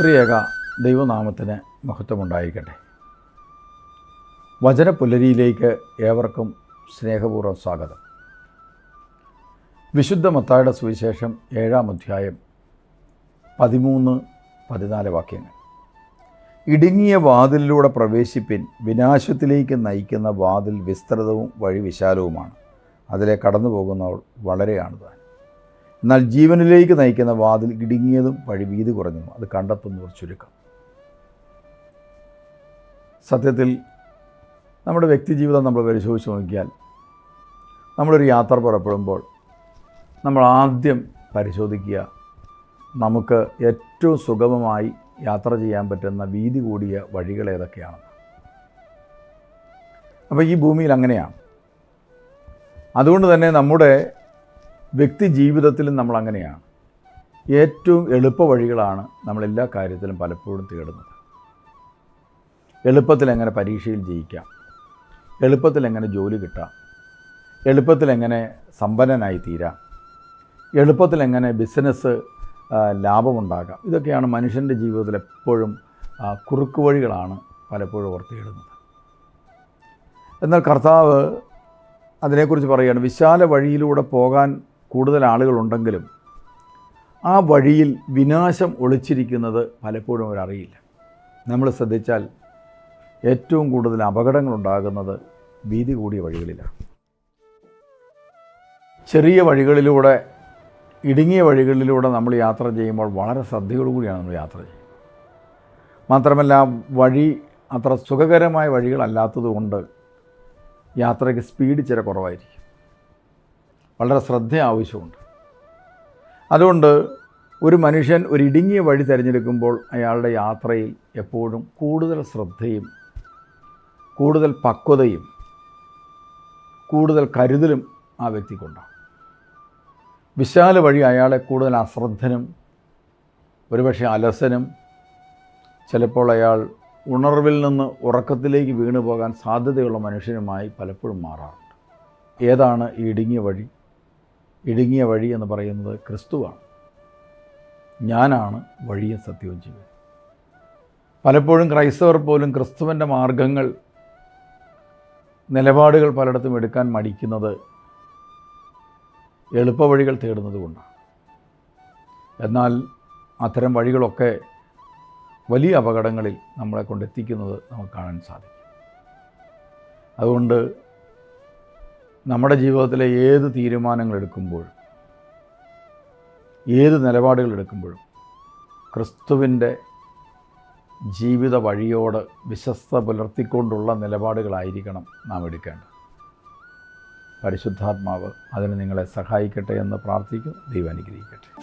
ത്രിയേക ദൈവനാമത്തിന് മഹത്വമുണ്ടായിരിക്കട്ടെ. വചനപുലരിയിലേക്ക് ഏവർക്കും സ്നേഹപൂർവം സ്വാഗതം. വിശുദ്ധ മത്തായുടെ സുവിശേഷം ഏഴാം അധ്യായം പതിമൂന്ന് പതിനാല് വാക്യങ്ങൾ. ഇടുങ്ങിയ വാതിലിലൂടെ പ്രവേശിപ്പിൻ വിനാശത്തിലേക്ക് നയിക്കുന്ന വാതിൽ വിസ്തൃതവും വഴി വിശാലവുമാണ് അതിലെ കടന്നു പോകുന്നവൾ വളരെയാണ് താൻ എന്നാൽ ജീവനിലേക്ക് നയിക്കുന്ന വാതിൽ ഇടുങ്ങിയതും വഴി വീതി കുറഞ്ഞതും അത് കണ്ടെത്തുന്നവർ ചുരുക്കം. സത്യത്തിൽ നമ്മുടെ വ്യക്തിജീവിതം നമ്മൾ പരിശോധിച്ച് നോക്കിയാൽ നമ്മളൊരു യാത്ര പുറപ്പെടുമ്പോൾ നമ്മൾ ആദ്യം പരിശോധിക്കുക നമുക്ക് ഏറ്റവും സുഗമമായി യാത്ര ചെയ്യാൻ പറ്റുന്ന വീതി കൂടിയ വഴികൾ ഏതൊക്കെയാണ്? അപ്പോൾ ഈ ഭൂമിയിൽ അങ്ങനെയാണ്. അതുകൊണ്ട് തന്നെ നമ്മുടെ വ്യക്തി ജീവിതത്തിലും നമ്മൾ അങ്ങനെയാണ് ഏറ്റവും എളുപ്പ വഴികളാണ് നമ്മളെല്ലാ കാര്യത്തിലും പലപ്പോഴും തേടുന്നത്. എളുപ്പത്തിൽ എങ്ങനെ പരീക്ഷയിൽ ജയിക്കാം? എളുപ്പത്തിൽ എങ്ങനെ ജോലി കിട്ടാം? എളുപ്പത്തിൽ എങ്ങനെ സമ്പന്നനായി തീരാം? എളുപ്പത്തിൽ എങ്ങനെ ബിസിനസ് ലാഭമുണ്ടാക്കാം ഇതൊക്കെയാണ് മനുഷ്യന്റെ ജീവിതത്തിൽ എപ്പോഴും കുറുക്കു കുറുക്ക് വഴികളാണ് പലപ്പോഴും ഓർ തേടുന്നത്. എന്നാൽ കർത്താവ് അതിനെക്കുറിച്ച് പറയുകയാണ് വിശാല വഴിയിലൂടെ പോകാൻ കൂടുതൽ ആളുകളുണ്ടെങ്കിലും ആ വഴിയിൽ വിനാശം ഒളിച്ചിരിക്കുന്നത് പലപ്പോഴും അവരറിയില്ല. നമ്മൾ ശ്രദ്ധിച്ചാൽ ഏറ്റവും കൂടുതൽ അപകടങ്ങളുണ്ടാകുന്നത് വീതി കൂടിയ വഴികളിലാണ്. ചെറിയ വഴികളിലൂടെ ഇടുങ്ങിയ വഴികളിലൂടെ നമ്മൾ യാത്ര ചെയ്യുമ്പോൾ വളരെ ശ്രദ്ധയോടുകൂടിയാണ് നമ്മൾ യാത്ര ചെയ്യുന്നത്. മാത്രമല്ല വഴി അത്ര സുഖകരമായ വഴികളല്ലാത്തതുകൊണ്ട് യാത്രയ്ക്ക് സ്പീഡ് ചില കുറവായിരിക്കും. വളരെ ശ്രദ്ധ ആവശ്യമുണ്ട് അതുകൊണ്ട് ഒരു മനുഷ്യൻ ഒരു ഇടുങ്ങിയ വഴി തിരഞ്ഞെടുക്കുമ്പോൾ അയാളുടെ യാത്രയിൽ എപ്പോഴും കൂടുതൽ ശ്രദ്ധയും കൂടുതൽ പക്വതയും കൂടുതൽ കരുതലും ആ വ്യക്തിക്കുണ്ടാകും വിശാല വഴി അയാളെ കൂടുതൽ അശ്രദ്ധനും ഒരുപക്ഷെ അലസനും ചിലപ്പോൾ അയാൾ ഉണർവിൽ നിന്ന് ഉറക്കത്തിലേക്ക് വീണു പോകാൻ സാധ്യതയുള്ള മനുഷ്യനുമായി പലപ്പോഴും മാറാറുണ്ട്. ഏതാണ് ഈ ഇടുങ്ങിയ വഴി? ഇടുങ്ങിയ വഴി എന്ന് പറയുന്നത് ക്രിസ്തുവാണ്. ഞാനാണ് വഴിയും സത്യവും ജീവൻ പലപ്പോഴും ക്രൈസ്തവർ പോലും ക്രിസ്തുവിന്റെ മാർഗങ്ങൾ നിലപാടുകൾ പലയിടത്തും എടുക്കാൻ മടിക്കുന്നത് എളുപ്പവഴികൾ തേടുന്നത് കൊണ്ടാണ്. എന്നാൽ അത്തരം വഴികളൊക്കെ വലിയ അപകടങ്ങളിൽ നമ്മളെ കൊണ്ടെത്തിക്കുന്നത് നമുക്ക് കാണാൻ സാധിക്കും. അതുകൊണ്ട് നമ്മുടെ ജീവിതത്തിലെ ഏത് തീരുമാനങ്ങൾ എടുക്കുമ്പോഴും ഏത് നിലപാടുകൾ എടുക്കുമ്പോഴും ക്രിസ്തുവിന്റെ ജീവിത വഴിയോട് വിശ്വസ്ത പുലർത്തിക്കൊണ്ടുള്ള നിലപാടുകളായിരിക്കണം നാം എടുക്കേണ്ടത്. പരിശുദ്ധാത്മാവ് അതിന് നിങ്ങളെ സഹായിക്കട്ടെ എന്ന് പ്രാർത്ഥിക്കും ദൈവം അനുഗ്രഹിക്കട്ടെ.